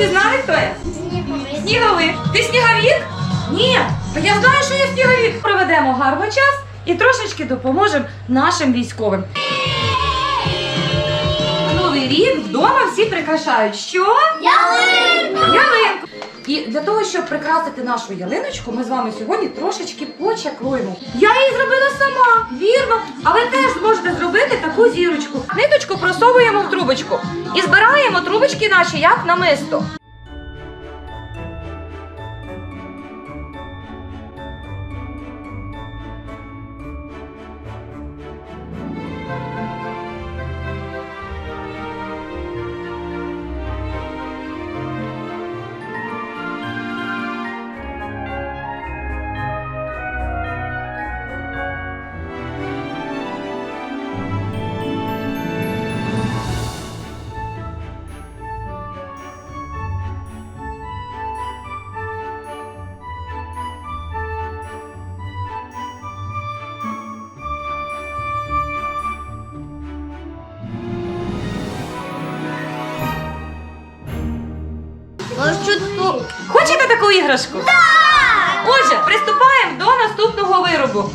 впізнали, хто я? Сніговик. Ти сніговік? Ні. Та я знаю, що я сніговік. Проведемо гарно час і трошечки допоможемо нашим військовим. Новий рік вдома всі прикрашають. Що? Ялинку! Ялинку. І для того, щоб прикрасити нашу ялиночку, ми з вами сьогодні трошечки почаклуємо. Я її зробила сама, вірно. А ви теж можете зробити таку зірочку. Ниточку просовуємо в трубочку і збираємо трубочки наші як намисто. Ось. Хочете таку іграшку? Так! Отже, приступаємо до наступного виробу.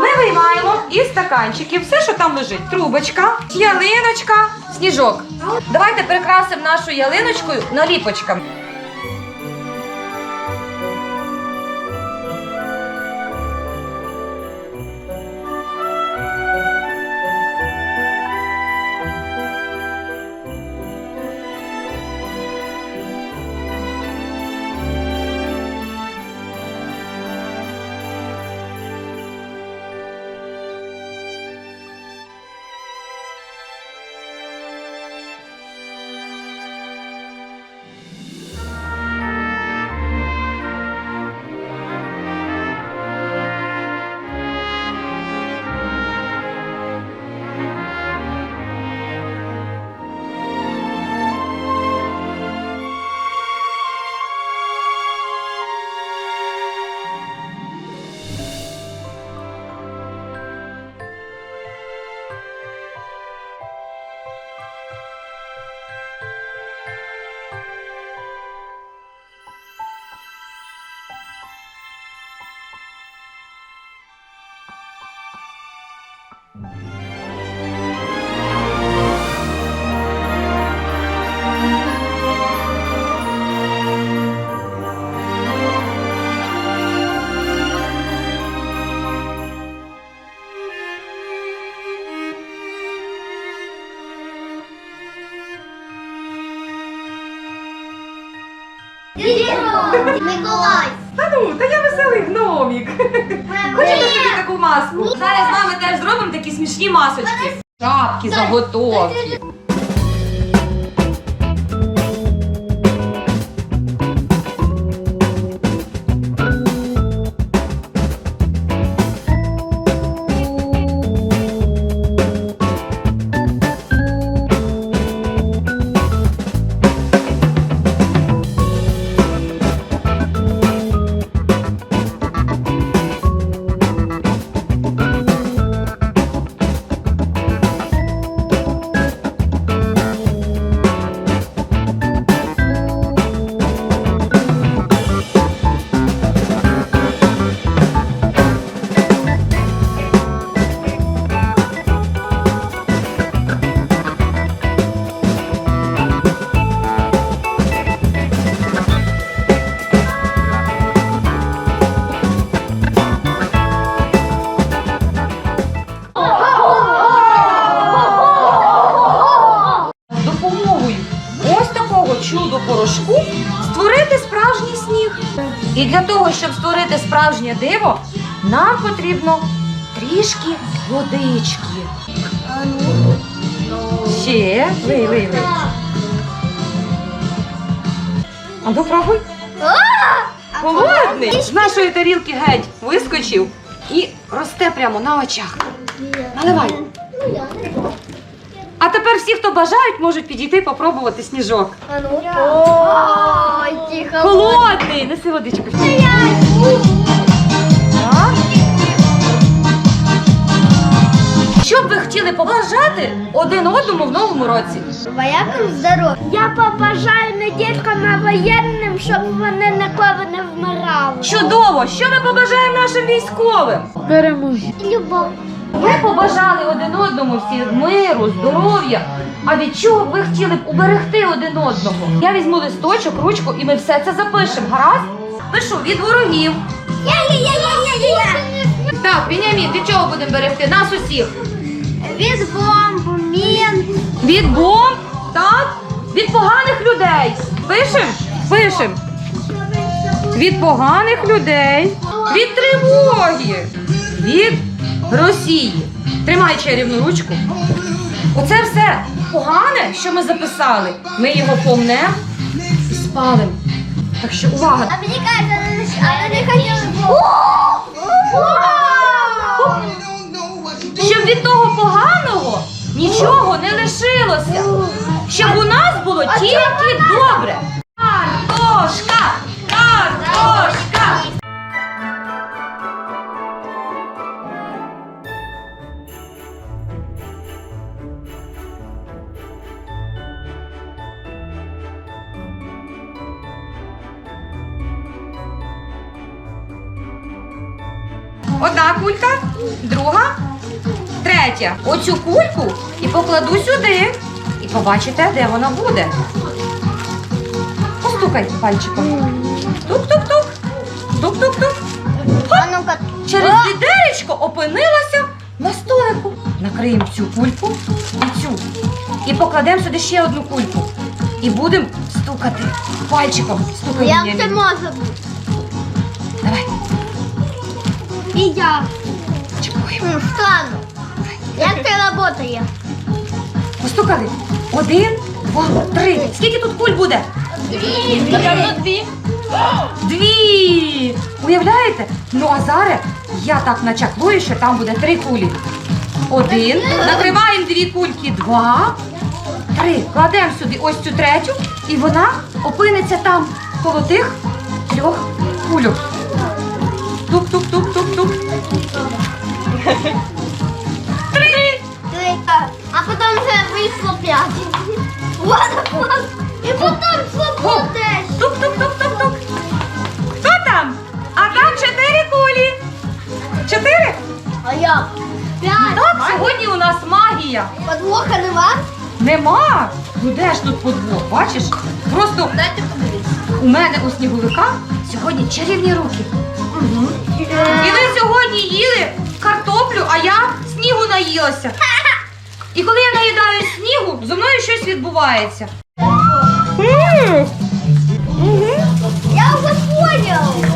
Ми виймаємо із стаканчиків все, що там лежить: трубочка, ялиночка, сніжок. Давайте прикрасимо нашу ялиночку наліпочками. Nicolás! Та ну, та я веселий гномік. Хочете собі таку маску? Зараз з вами теж зробимо такі смішні масочки. Шапки, заготовки. І для того, щоб створити справжнє диво, нам потрібно трішки водички. Ще лий, лий, лий. А ну пробуй. Холодний. З нашої тарілки геть вискочив і росте прямо на очах. Наливай. А тепер всі, хто бажають, можуть підійти попробувати сніжок. А ну. Ой, тихо. Холодний! Неси водичку. Так. Що б ви хотіли побажати один одному в новому році? Воякам здоров'я. Я побажаю не тільки на воєнним, щоб вони ніколи не вмирали. Чудово! Що ми побажаємо нашим військовим? Любов. Ми побажали один одному всі миру, здоров'я. А від чого б ви хотіли б уберегти один одного? Я візьму листочок, ручку і ми все це запишемо. Гаразд? Пишу від ворогів. Так, Вінямін, від чого будемо берегти? Нас усіх. Від бомб, мін. Від бомб, так? Від поганих людей. Пишем? Пишем. Від поганих людей. Від тривоги. Від Росії. Тримай чарівну ручку. Оце все погане, що ми записали. Ми його помнемо і спалимо. Так що увага! А мені кажуть, а вони хотіли Щоб від того поганого нічого не лишилося. Щоб у нас було тільки добре. Картошка! Картошка! Одна кулька, друга, третя. Оцю кульку і покладу сюди. І побачите, де вона буде. Постукай пальчиком. Тук-тук-тук. Тук-тук-тук. Через відеречко опинилася на столику. Накриємо цю кульку і цю. І покладемо сюди ще одну кульку. І будемо стукати пальчиком. Стукай Як це може бути? І я. Странно. Як це працює? Постукали. Один, два, три. Скільки тут куль буде? Дві. Дві! Уявляєте? Ну а зараз я так начаклую, що там буде три кулі. Один. Накриваємо дві кульки. Два. Три. Кладемо сюди ось цю третю, і вона опиниться там коло тих трьох кульок. Тук-тук-тук-тук-тук. Три. Три. А потім вже вийшло п'ять. Вот, вот. І потім свободе. Тук-тук-тук-тук-тук. Хто там? А там чотири кулі. Чотири? А як? П'ять. Так, сьогодні у нас магія. Подвоха нема? Нема. Ну де ж тут подвох? Бачиш? Просто Дайте подивитися. у мене у сніговика сьогодні чарівні руки. І ви сьогодні їли картоплю, а я снігу наїлася. І коли я наїдаю снігу, зо мною щось відбувається. Я вже понял.